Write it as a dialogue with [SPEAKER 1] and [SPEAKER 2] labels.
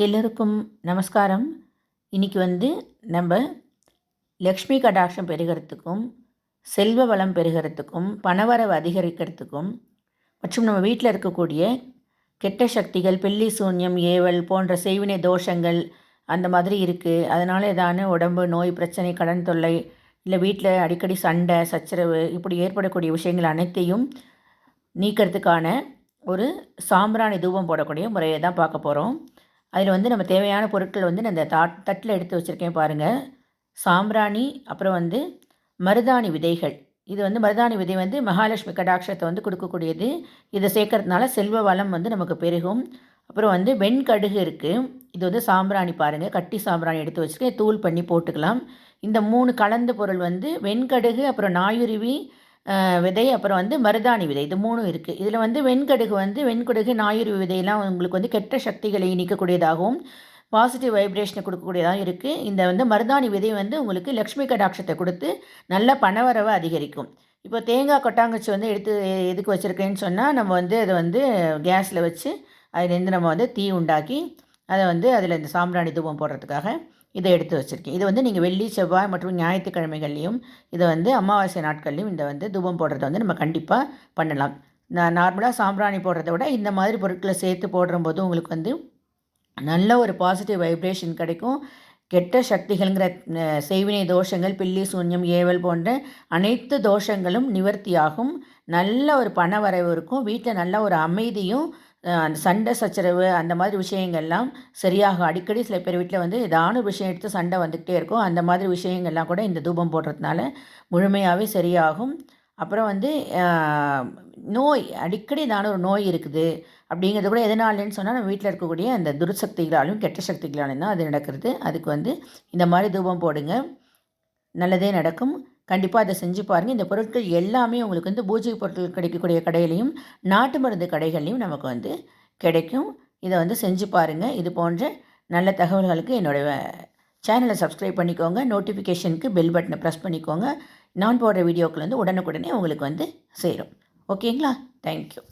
[SPEAKER 1] எல்லோருக்கும் நமஸ்காரம். இன்றைக்கி வந்து நம்ம லக்ஷ்மி கடாட்சம் பெருகிறதுக்கும் செல்வ வளம் பெருகிறதுக்கும் பணவரவு அதிகரிக்கிறதுக்கும் மற்றும் நம்ம வீட்டில் இருக்கக்கூடிய கெட்ட சக்திகள் பில்லி சூன்யம் ஏவல் போன்ற செய்வினை தோஷங்கள் அந்த மாதிரி இருக்குது அதனால் ஏதான உடம்பு நோய் பிரச்சனை கடன் தொல்லை இல்லை வீட்டில் அடிக்கடி சண்டை சச்சரவு இப்படி ஏற்படக்கூடிய விஷயங்கள் அனைத்தையும் நீக்கிறதுக்கான ஒரு சாம்பிராணி தூபம் போடக்கூடிய முறையை தான் பார்க்க போகிறோம் அதில் வந்து நம்ம தேவையான பொருட்கள் வந்து நான் இந்த தாட் தட்டில் எடுத்து வச்சுருக்கேன் பாருங்கள் சாம்பிராணி அப்புறம் வந்து மருதாணி விதைகள். இது வந்து மருதாணி விதை வந்து மகாலட்சுமி கடாட்சத்தை வந்து கொடுக்கக்கூடியது. இதை சேர்க்கறதுனால செல்வ வளம் வந்து நமக்கு பெருகும். அப்புறம் வந்து வெண்கடுகு இருக்குது இது வந்து சாம்பிராணி பாருங்கள் கட்டி சாம்பிராணி எடுத்து வச்சுருக்கேன். தூள் பண்ணி போட்டுக்கலாம். இந்த மூணு கலந்த பொருள் வந்து வெண்கடுகு அப்புறம் நாயுருவி விதை அப்புறம் வந்து மருதாணி விதை இது மூணும் இருக்குது இதில் வந்து வெண்கடுகு வந்து வெண்கடுகு ஞாயிறு விதையெல்லாம் உங்களுக்கு வந்து கெட்ட சக்திகளை நீக்கக்கூடியதாகவும் பாசிட்டிவ் வைப்ரேஷனை கொடுக்கக்கூடியதாகவும் இருக்குது இந்த வந்து மருதாணி விதை வந்து உங்களுக்கு லக்ஷ்மி கடாட்சத்தை கொடுத்து நல்ல பணவரவை அதிகரிக்கும். இப்போ தேங்காய் கொட்டாங்கச்சி வந்து எடுத்து எதுக்கு வச்சுருக்கேன்னு சொன்னால் நம்ம வந்து அதை வந்து கேஸில் வச்சு அதுலேருந்து நம்ம வந்து தீ உண்டாக்கி அதை வந்து அதில் இந்த சாம்பிராணி தூபம் போடுறதுக்காக இதை எடுத்து வச்சுருக்கேன். இது வந்து நீங்கள் வெள்ளி செவ்வாய் மற்றும் ஞாயிற்றுக்கிழமைகள்லையும் இதை வந்து அமாவாசை நாட்கள்லையும் இதை வந்து தூபம் போடுறத வந்து நம்ம கண்டிப்பாக பண்ணலாம். நான் நார்மலாக சாம்பிராணி போடுறத விட இந்த மாதிரி பொருட்களை சேர்த்து போடுறம்போது உங்களுக்கு வந்து நல்ல ஒரு பாசிட்டிவ் வைப்ரேஷன் கிடைக்கும். கெட்ட சக்திகள்ங்கிற செய்வினை தோஷங்கள் பில்லி சூன்யம் ஏவல் போன்ற அனைத்து தோஷங்களும் நிவர்த்தியாகும். நல்ல ஒரு பண வரவு இருக்கும். வீட்டில் நல்ல ஒரு அமைதியும் அந்த சண்டை சச்சரவு அந்த மாதிரி விஷயங்கள்லாம் சரியாக அடிக்கடி சில பேர் வீட்டில் வந்து ஏதான விஷயம் எடுத்து சண்டை வந்துக்கிட்டே இருக்கும். அந்த மாதிரி விஷயங்கள்லாம் கூட இந்த தூபம் போடுறதுனால முழுமையாகவே சரியாகும். அப்புறம் வந்து நோய் அடிக்கடி ஏதான ஒரு நோய் இருக்குது அப்படிங்கிறது கூட எதனாலன்னு சொன்னால் நம்ம வீட்டில் இருக்கக்கூடிய அந்த துர்சக்திகளாலும் கெட்ட சக்திகளாலும் தான் அது நடக்கிறது. அதுக்கு வந்து இந்த மாதிரி தூபம் போடுங்க. நல்லதே நடக்கும். கண்டிப்பாக அதை செஞ்சு பாருங்கள் இந்த பொருட்கள் எல்லாமே உங்களுக்கு வந்து பூஜை பொருட்கள் கிடைக்கக்கூடிய கடையிலையும் நாட்டு மருந்து கடைகள்லையும் நமக்கு வந்து கிடைக்கும். இதை வந்து செஞ்சு பாருங்கள் இது போன்ற நல்ல தகவல்களுக்கு என்னோடய சேனலை சப்ஸ்கிரைப் பண்ணிக்கோங்க. நோட்டிஃபிகேஷனுக்கு பெல் பட்டனை ப்ரெஸ் பண்ணிக்கோங்க. நான் போடுற வீடியோக்கள் வந்து உடனுக்குடனே உங்களுக்கு வந்து சேரும். ஓகேங்களா? தேங்க்யூ.